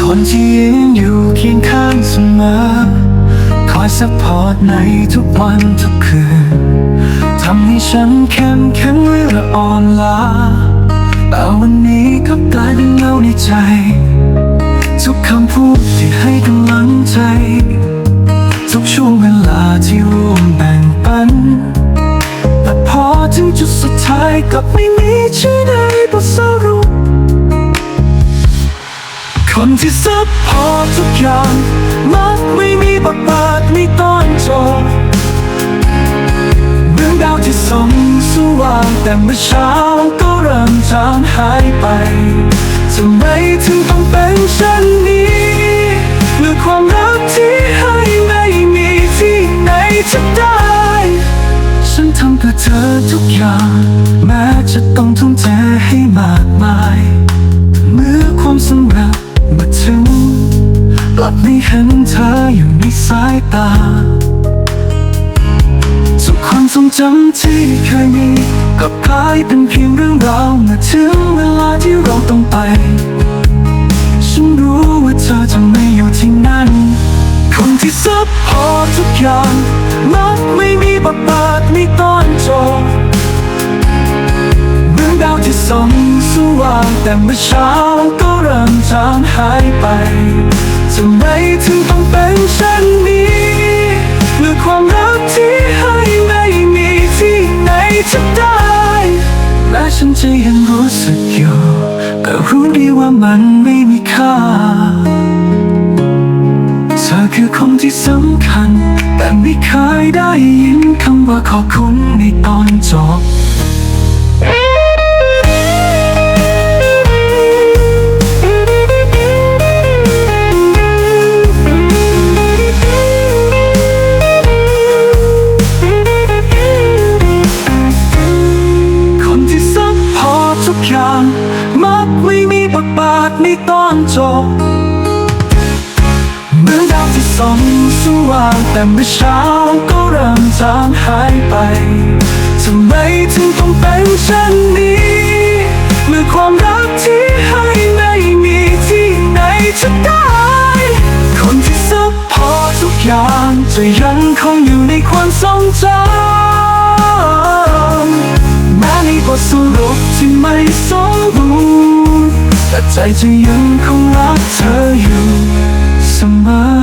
คนที่ยืนอยู่เคียงข้างเสมอ คอยซัพพอร์ตในทุกวันทุกคืน ทำให้ฉันเข้มแข็งเมื่ออ่อนล้าแต่วันนี้ก็กลายเป็นเงาในใจ ทุกคำพูดที่ให้กำลังใจ ทุกช่วงเวลาที่ร่วมแบ่งปัน ถึงจุดสุดท้ายกลับไม่มีชื่อใดบทสรุป คนที่ซับพอทุกอย่างมักไม่มีบทบาทในตอนจบเรื่องดาวที่ส่องสว่างแต่เมื่อเช้าก็เริ่มจางหายไปทำไมถึงต้องเป็นเช่นนี้เมื่อความรัก ทุกอย่าง แม้จะต้องทุ่มเทให้มากมาย เมื่อความสำเร็จมาถึงกลับไม่เห็นเธออยู่ในสายตาทุกความทรงจำที่เคยมีกับกลายเป็นเพียงเรื่องราวเมื่อถึงเวลาที่เราต้องไป ฉันรู้ว่าเธอจะไม่อยู่ที่นั่น คนที่ซับพอทุกอย่างมักไม่มีบทบาทในตอนจบ สองสว่างแต่เมื่อเช้าก็เริ่มจางหายไปทำไมถึงต้องเป็นเช่นนี้เมื่อความรักที่ให้ไม่มีที่ไหนจะได้ และฉันจะยังรู้สึกอยู่แต่รู้ดีว่ามันไม่มีค่าเธอคือคนที่สำคัญ แต่ไม่เคยได้ยินคำว่าขอบคุณในตอนจบ ว่างแต่เมื่อเช้าก็เริ่มจางหายไปทำไมถึงต้องเป็นเช่นนี้ เมื่อความรักที่ให้ไม่มีที่ไหนจะได้ คนที่ซับพอร์ทุกอย่างจะยังคงอยู่ในความทรงจำแม้ในบทสรุปที่ไม่สมบูรณ์แต่ใจจะยังคงรักเธออยู่เสมอ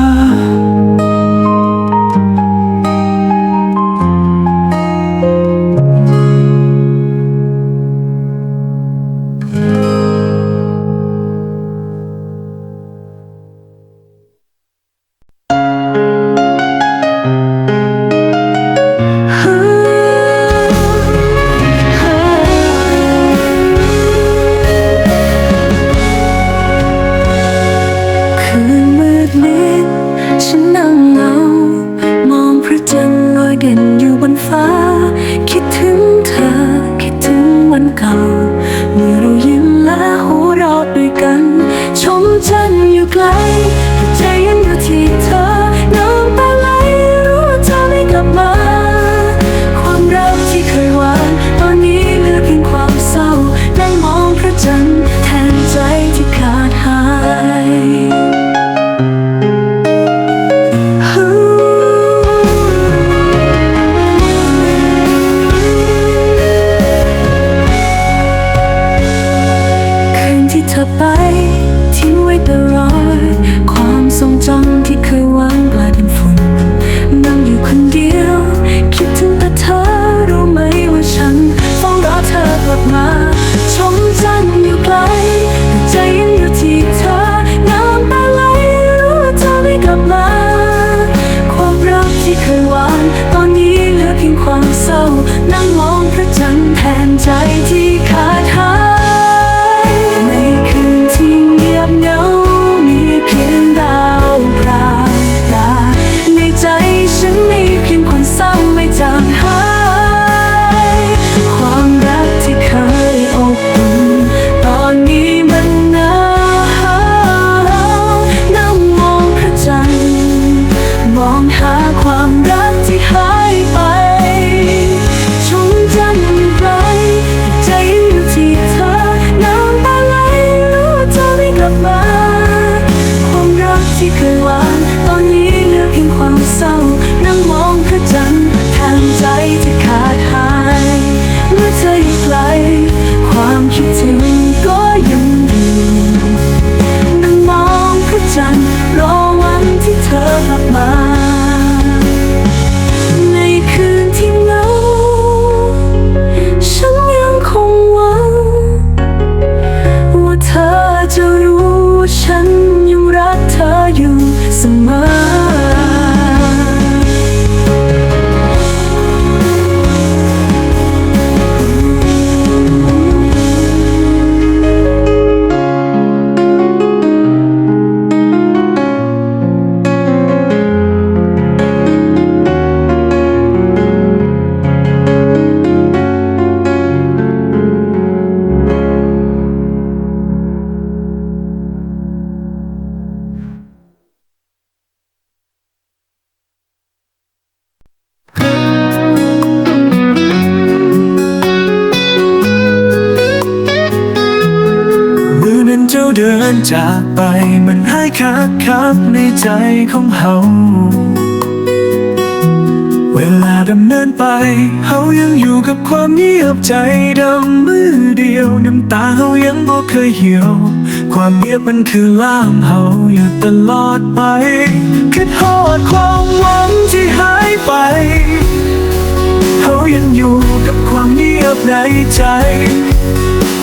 มองพระจันทร์แทนใจที่ คักคักในใจของเฮา เวลาดำเนินไป เฮายังอยู่กับความเงียบใจดำมือเดียวน้ำตาเฮายังบ่เคยเหี่ยว ความเงียบมันคือล่ามเฮาอยู่ตลอดไป คิดฮอดความหวังที่หายไปเขายังอยู่กับความเงียบในใจ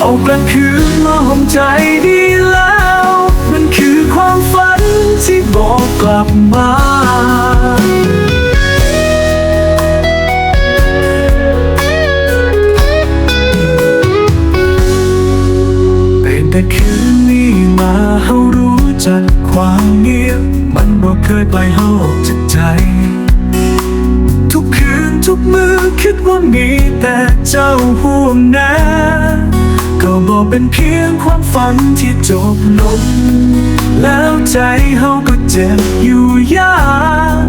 เอากลางคืนมาห่มใจดีแล้ว ความฝันที่บอกกลับมาเป็นแต่คืนนี้มาเฮารู้จักความเงียบ มันบอกเคยปล่อยเฮาออกจากใจ ทุกคืนทุกมือคิดว่ามีแต่เจ้าห่วงนะ ก็บอกเป็นเพียงความฝันที่จบลง ใจเฮาก็เจ็บอยู่ยาก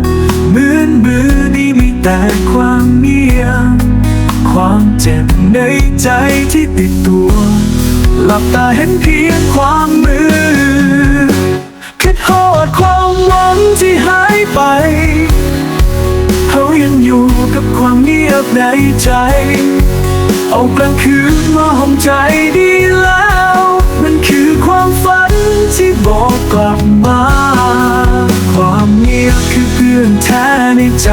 เหมือนมือนี้มีแต่ความเงียบความเจ็บในใจที่ติดตัว หลับตาเห็นเพียงความมือคิดฮอดความหวังที่หายไปเขายังอยู่กับความเงียบในใจ เอากลางคืนมาห่มใจดีแล้ว มันคือความฝัน ที่บอกกลับมา ความเงียบคือเพื่อนแท้ในใจ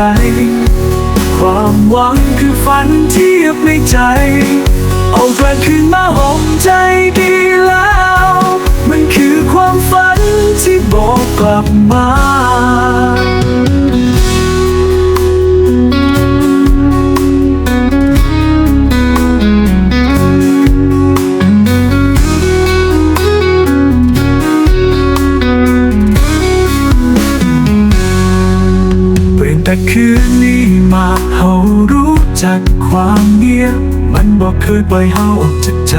ความหวังคือฝันที่เย็บในใจ เอากลางคืนมาหอมใจดีแล้ว มันคือความฝันที่บอกกลับมา ปล่อยเฮาออกจากใจ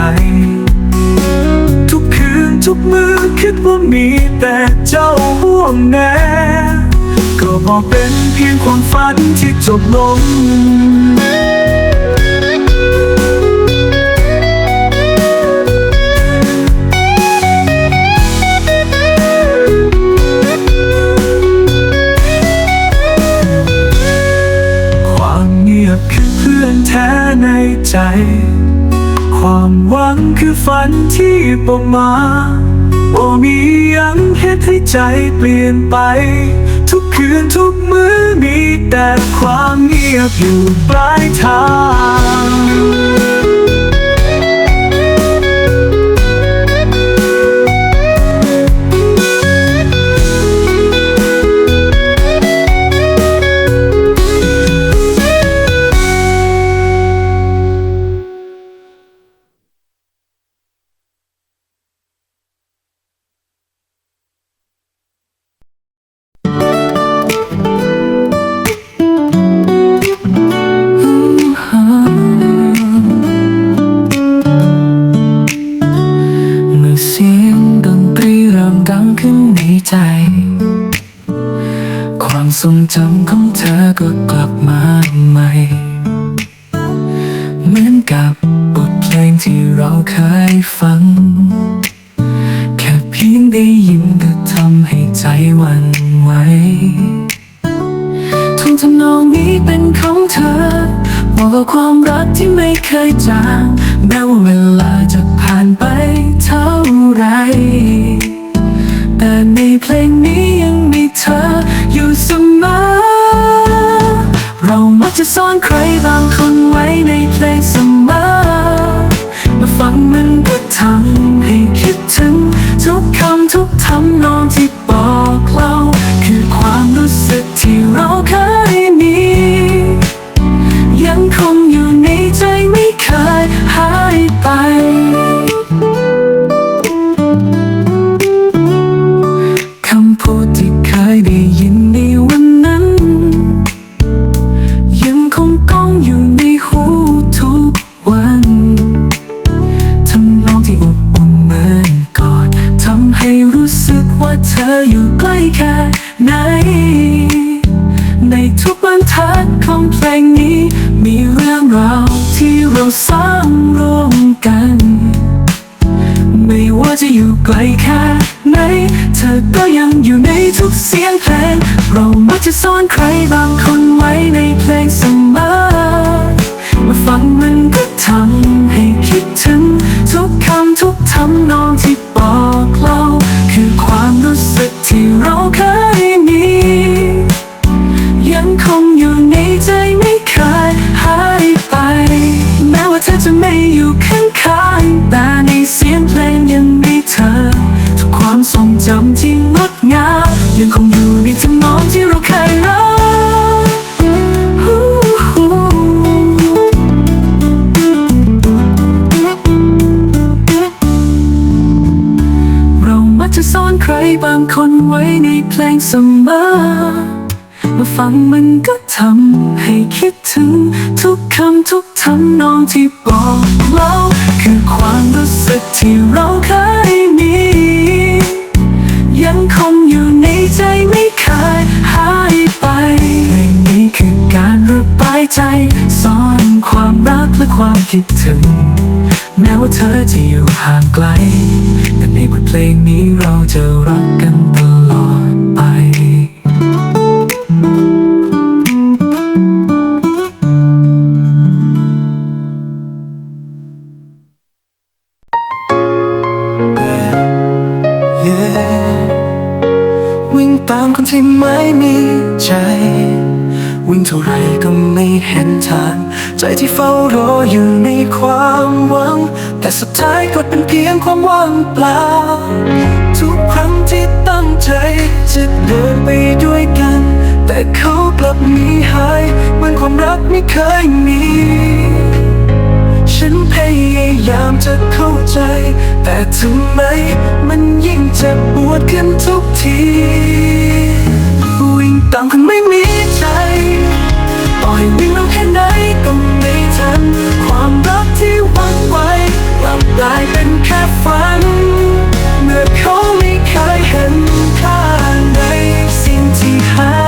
ทุกคืนทุกมือคิดว่ามีแต่เจ้าห่วงแน่ก็บอกเป็นเพียงความฝันที่จบลง ฝันที่บ่มาบ่มียังเหตุให้ใจเปลี่ยนไป ทุกคืนทุกมื้อมีแต่ความเงียบอยู่ปลายทาง เพลงนี้ ว่าเธออยู่ใกล้แค่ไหน ในทุกบรรทัดของเพลงนี้ มีเรื่องราวที่เราสร้างร่วมกัน ไม่ว่าจะอยู่ไกลแค่ไหน เธอก็ยังอยู่ในทุกเสียงเพลง เรามักจะซ่อนใครบางคนไว้ในเพลงเสมอเมื่อฟังมันก็ทำให้คิดถึง ทุกคำทุกทำนองที่ เธอจะไม่อยู่ข้างๆแต่ในเสียงเพลงยังมีเธอ ทุกความทรงจำที่งดงามยังคงอยู่ในทำนองที่เราเคยรักเรามักจะซ่อนใครบางคนไว้ในเพลงเสมอมาฟังมันก็ทำให้คิดถึงทุกคำทุก ทำนองที่บอกเล่าคือความรู้สึกที่เราเคยมี ยังคงอยู่ในใจไม่เคยหายไปเพลงนี้คือการระบายใจซ่อนความรักและความคิดถึง แม้ว่าเธอจะอยู่ห่างไกล แต่ในบทเพลงนี้เราจะรักกันตลอดไป ที่ไม่มีใจ วิ่งเท่าไรก็ไม่เห็นทาง ใจที่เฝ้ารออยู่ในความหวัง แต่สุดท้ายก็เป็นเพียงความว่างเปล่า ทุกครั้งที่ตั้งใจจะเดินไปด้วยกัน แต่เขากลับหนีหายเหมือนความรักไม่เคยมี ฉันพยายามจะเข้าใจ แต่ทำไมมันยิ่งเจ็บปวดขึ้นทุกที ต่ามคนไม่มีใจต่อยวิ่งเร็วแค่ไหนก็ไม่ทัน ความรักที่หวังไว้กลับกลายเป็นแค่ฝัน เมื่อเขาไม่เคยเห็นค่าในสิ่งที่ให้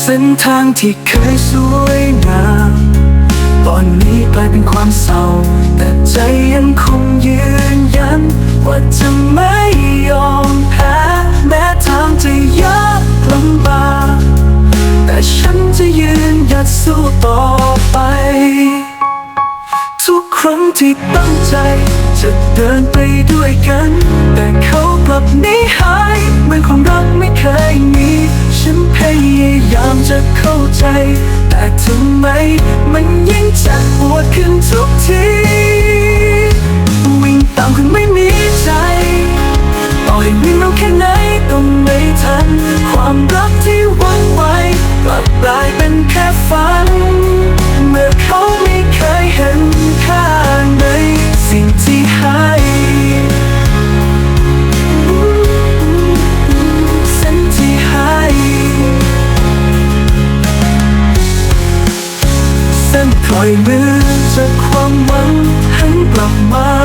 เส้นทางที่เคยสวยงามตอนนี้กลายเป็นความเศร้า แต่ใจยังคงยืนยันว่าจะไม่ ยอมแพ้แม้ทางจะยากลำบากแต่ฉันจะยืนหยัดสู้ต่อไป ทุกครั้งที่ตั้งใจ จะเดินไปด้วยกัน แต่เขากลับนีหายเหมือนความรักไม่เคยมี ฉันพยายามจะเข้าใจ แต่ทำไมมันยิ่งจ็บปวดขึ้นทุกที วิ่งตามคนไม่มีใจ อให้วิ่งเร็วแค่ไหนก็ไม่ทัน ความรักที่หวังไว้กลับกลายเป็นแค่ฝัน เมื่อเขาไม่เคยเห็นค่าในสิ่งที่ให้สิ่งที่ให้เส้นปล่อยมือจากความหวังหันกลับมา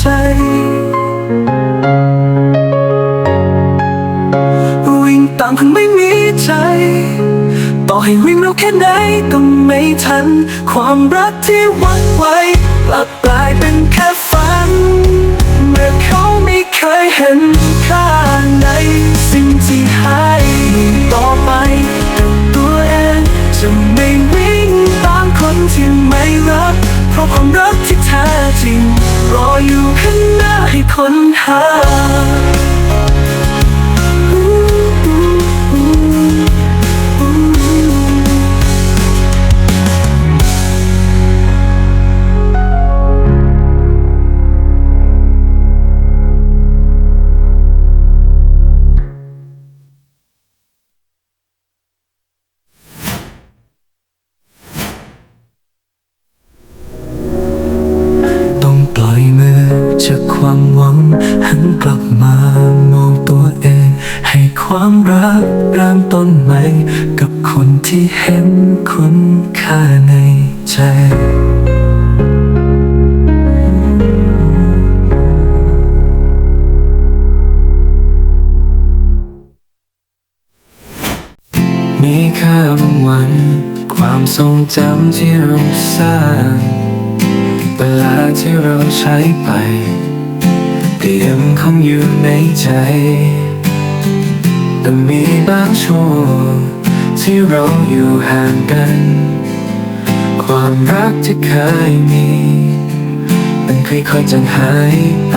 ใจ วิ่งตามคนไม่มีใจ ต่อให้วิ่งเร็วแค่ไหนก็ไม่ทัน ความรักที่หวังไว้กลับกลายเป็นแค่ฝัน เมื่อเขาไม่เคยเห็นค่าในสิ่งที่ให้ต่อไปกับตัวเองจะไม่วิ่งตามคนที่ไม่รัก เพราะความรักที่แท้จริง รออยู่ข้างหน้าให้ค้นหา มีค่าบางวัน ความทรงจำที่เราสร้างเวลาที่เราใช้ไปเตียมคงอยู่ในใจ แต่มีบางช่วงที่เราอยู่ห่างกัน ความรักที่เคยมี มันค่อยๆจางหายไป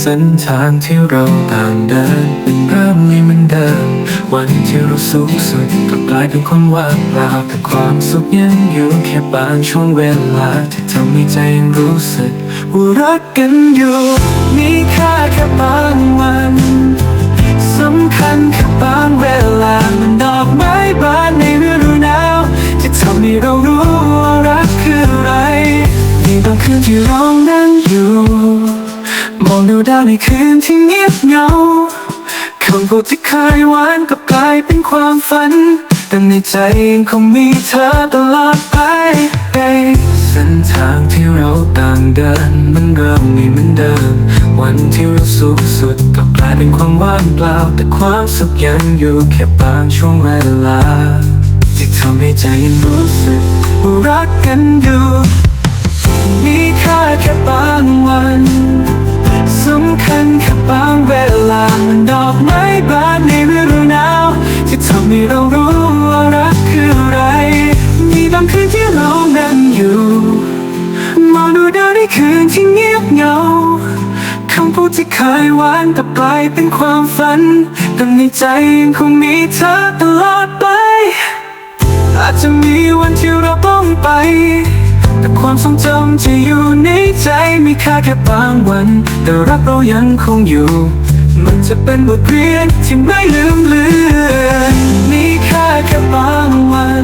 เส้นทางที่เราต่างเดินเป็นเริ่มไม่เหมือนเดิม วันที่เราสูงสุดก็กลายเป็นคนว่างเปล่าแต่ความสุขยังอยู่แค่บางช่วงเวลาที่ทำให้ใจยังรู้สึกว่ารักกันอยู่มีค่าแค่บางวันสำคัญแค่บางเวลามันดอกไม้บานในฤดูหนาว ทำให้เรารู้ว่ารักคืออะไรมีบางคืนที่เรานั่งอยู่ มองดูดาวในคืนที่เงียบเหงาคำพูดที่เคยหวานก็กลายเป็นความฝัน แต่ในใจยังคงมีเธอตลอดไปเส้นทางที่เราต่างเดินมันเริ่มไม่เหมือนเดิม วันที่เราสูงสุดก็กลายเป็นความว่างเปล่า แต่ความสุขยังอยู่แค่บางช่วงเวลา ที่ทำให้ใจรู้สึกรักกันอยู่มีค่าแค่บางวันสำคัญแค่บางเวลามันดอกไม้บานในฤดูหนาวที่ทำให้เรารู้ว่ารักคืออะไร มีบางคืนที่เรานั่งอยู่มองดูดาวในคืนที่เงียบเหงาคำพูดที่เคยหวานแต่กลายเป็นความฝันแต่ในใจยังคงมีเธอตลอดไป อาจจะมีวันที่เราต้องไป แต่ความทรงจำที่อยู่ในใจมีค่าแค่บางวัน แต่รักเรายังคงอยู่ มันจะเป็นบทเรียนที่ไม่ลืมเลือนมีค่าแค่บางวัน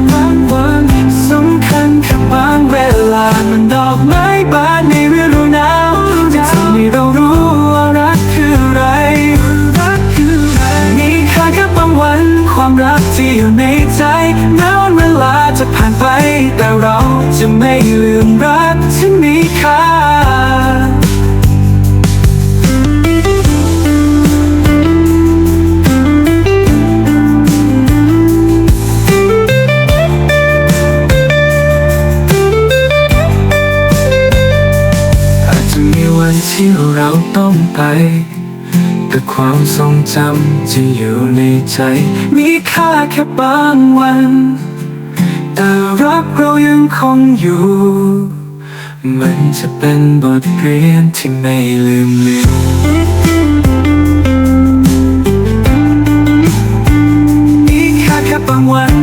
บางวัน ใจ มีค่าแค่บางวัน แต่รักเรายังคงอยู่ มันจะเป็นบทเรียนที่ไม่ลืมเลือนมีค่าแค่บางวัน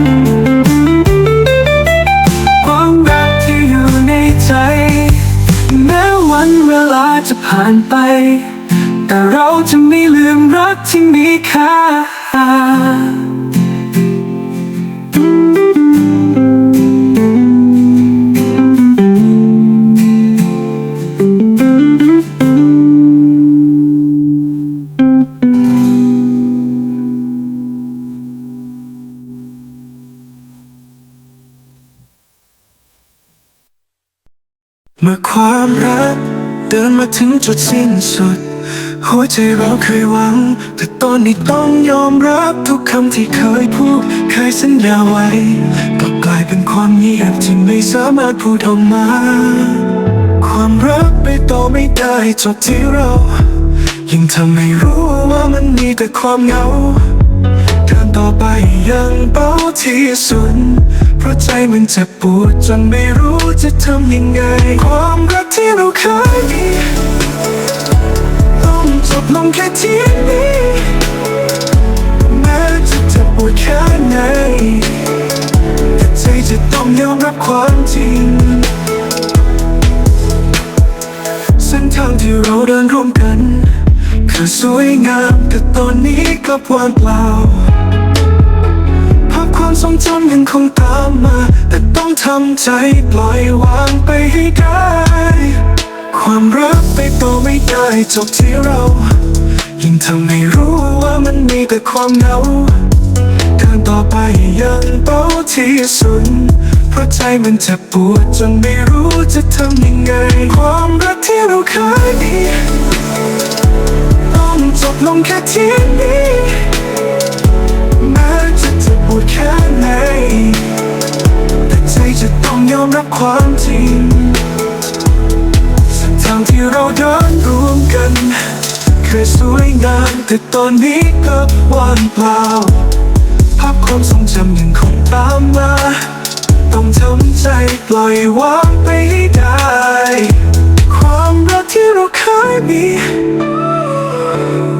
ความรักที่อยู่ในใจแม้วันเวลาจะผ่านไป แต่เราจะไม่ลืมรักที่มีค่า เมื่อความรักเดินมาถึงจุดสิ้นสุด หัวใจเราเคยหวัง แต่ตอนนี้ต้องยอมรับทุกคำที่เคยพูด เคยสัญญาไว้ก็กลายเป็นความเงียบที่ไม่สามารถพูดออกมา ความรักไปต่อไม่ได้จบที่เรา ยิ่งทำให้รู้ว่ามันมีแต่ความเหงาเดินต่อไปยังเบาที่สุดเพราะใจมันเจ็บปวดจนไม่รู้จะทำยังไง ความรักที่เราเคยมี บลงแค่ที่นี้แม้จะเจ็บปวดแค่ไหนแต่ใจจะต้องยอมรับความจริงเส้นทางที่เราเดินร่วมกันคือสวยงามแต่ตอนนี้กลับว่างเปล่าภาพความทรงจำยังคงตามมา แต่ต้องทำใจปล่อยวางไปให้ได้ ความรักไปต่อไม่ได้จบที่เรา ยิ่งทำให้รู้ว่ามันมีแต่ความเหงาเดินต่อไปยังเบาที่สุดเพราะใจมันเจ็บปวดจนไม่รู้จะทำยังไง ความรักที่เราเคยมีต้องจบลงแค่ที่นี้ แต่ตอนนี้ก็ว่างเปล่า ภาพความทรงจำยังคงตามมา ต้องทำใจปล่อยวางไปให้ได้ ความรักที่เราเคยมี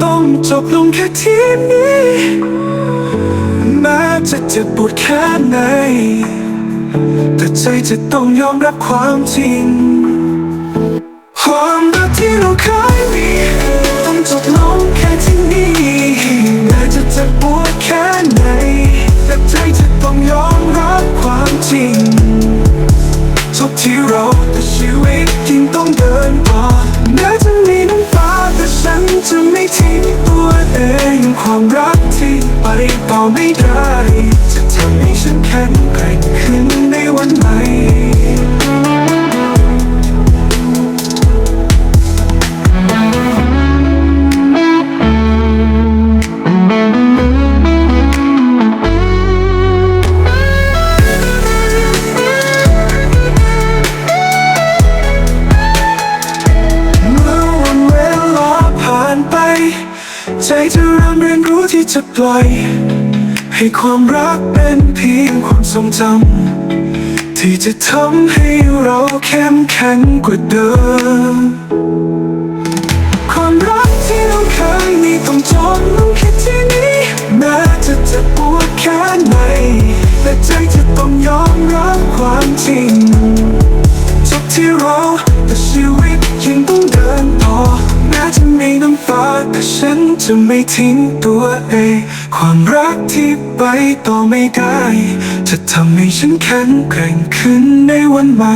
ต้องจบลงแค่ที่นี้แม้จะเจ็บปวดแค่ไหน แต่ใจจะต้องยอมรับความจริง ความรักที่เราเคยมี ไม่ได้จะทำให้ฉันแข็งแกร่งขึ้นในวันใหม่เมื่อวันเวลาผ่านไปใจจะเริ่มเรียนรู้ที่จะปล่อย ให้ความรักเป็นเพียงความทรงจำที่จะทำให้เราเข้มแข็งกว่าเดิม ความรักที่เราเคยมีต้องจบลงแค่ที่นี้แม้จะเจ็บปวดแค่ไหนแต่ใจจะต้องยอมรับความจริงจบที่เราแต่ชีวิตยังต้องเดินต่อแม้จะมีน้ำตาแต่ฉันจะไม่ทิ้งตัวเอง ความรักที่ไปต่อไม่ได้ จะทำให้ฉันแข็งแกร่งขึ้นในวันใหม่